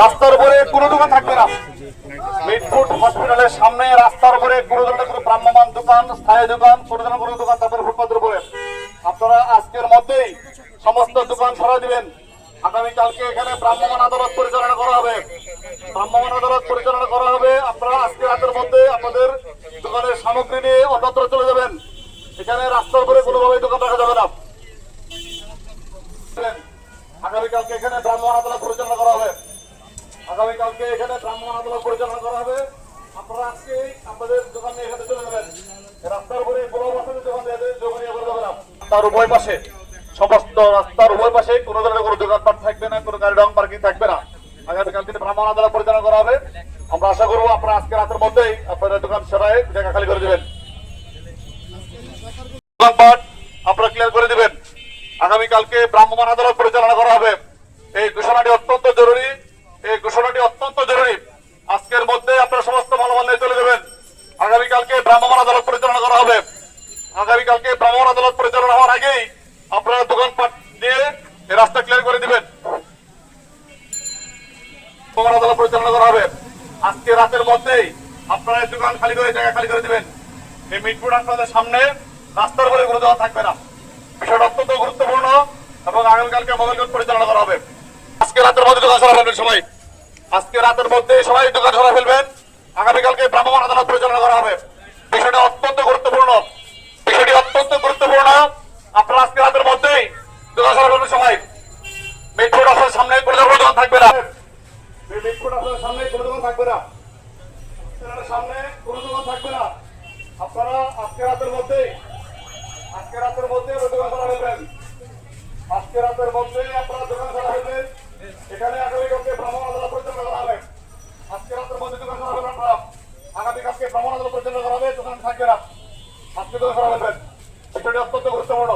রাস্তার উপরে কোনো দোকান থাকবে না। মিটফুট হসপিটালের সামনে রাস্তার উপরে কোনো ধরনের কোনো ভ্রাম্যমান দোকান, স্থায়ী দোকান কোনো ধরনের কোনো দোকান, তারপরে ফুটপাতের উপরে। আপনারা আজকের মধ্যেই সমস্ত দোকান সরা দিবেন। আগামীকালকে এখানে ভ্রাম্যমান আদালত পরিচালনা করা হবে। ভ্রাম্যমান আদালত পরিচালনা করা হবে, আপনারা আজকে রাতের মধ্যে আপনাদের দোকানের সামগ্রী নিয়ে অন্যত্র চলে যাবেন। এখানে রাস্তার উপরে কোনোভাবেই দোকান রাখা যাবে না। আগামীকালকে এখানে ব্রাহ্মণ আদালত পরিচালনা করা হবে। আগামীকালকে এখানে ব্রাহ্মণ আদালত পরিচালনা করা হবে। আপনারা আজকে আপনাদের দোকান এখানে চলে যাবেন রাস্তার উপরে অবস্থাতে দোকান করে উভয় পাশে, সমস্ত রাস্তার উভয় পাশে কোনো ধরনের কোনো থাকবে না, কোনো গাড়ি রং পার্কিং থাকবে না। ব্রাহ্মণ পরিচালনা করা হবে। আমরা আশা করব আপনারা আজকে রাতের মধ্যেই আপনাদের দোকান সরাই জায়গা খালি করে দেবেন। আগামীকালকে ব্রাহ্মণ আদালত পরিচালনা করা হবে। এই ঘোষণাটি অত্যন্ত জরুরি। এই ঘোষণাটি অত্যন্ত জরুরি। আজকের মধ্যে আপনারা সমস্ত মালামাল নিয়ে চলে যাবেন। আগামীকালকে ব্রাহ্মণ আদালত পরিচালনা করা হবে। আগামীকালকে ব্রাহ্মণ আদালত পরিচালনা হওয়ার আগেই আপনারা দোকানপাট দিয়ে রাস্তা ক্লিয়ার করে দিবেন। আদালত পরিচালনা করা হবে। আজকে রাতের মধ্যেই আপনারা দোকান খালি করে, জায়গা খালি করে দিবেন। এই মিটফুড আপনাদের সামনে রাস্তার উপরে দোকান থাকবে না। বিষয়টা অত্যন্ত গুরুত্বপূর্ণ। এবং আগামীকালকে মোবাইল পরিচালনা করা হবে। আজকে রাতের মধ্যে দোকান সরা ফেলবেন সবাই। আজকে রাতের মধ্যে সবাই দোকান সরা ফেলবেন। আগামীকালকে ভ্রাম্যমাণ আদালত পরিচালনা করা হবে। বিষয়টা অত্যন্ত গুরুত্বপূর্ণ। বিষয়টি অত্যন্ত গুরুত্বপূর্ণ। আপনারা আজকে রাতের মধ্যেই দোকান সরা ফেলবেন সবাই। মিটফুড অফিসের সামনে কোনো দোকান থাকবে না। মিটফুড অফিসের সামনে কোনো দোকান থাকবে না। সামনে কোনো থাকবে না। আপনারা আজকে রাতের মধ্যে আজকে রাতের মধ্যে দোকান করা ফেলবেন। আজকে রাতের মধ্যে আপনারা দোকান করা হয়েছে। এখানে আগামীকালকে ভ্রমণ আদালত পরিচালনা করা হবে। আজকে রাতের মধ্যে দোকান করা হবে আপনারা। আগামীকালকে ভ্রমণ আদালত পরিচালনা করা হবে দোকান থাকবে না আজকে দোকান করা হবে বিষয়টি অত্যন্ত গুরুত্বপূর্ণ।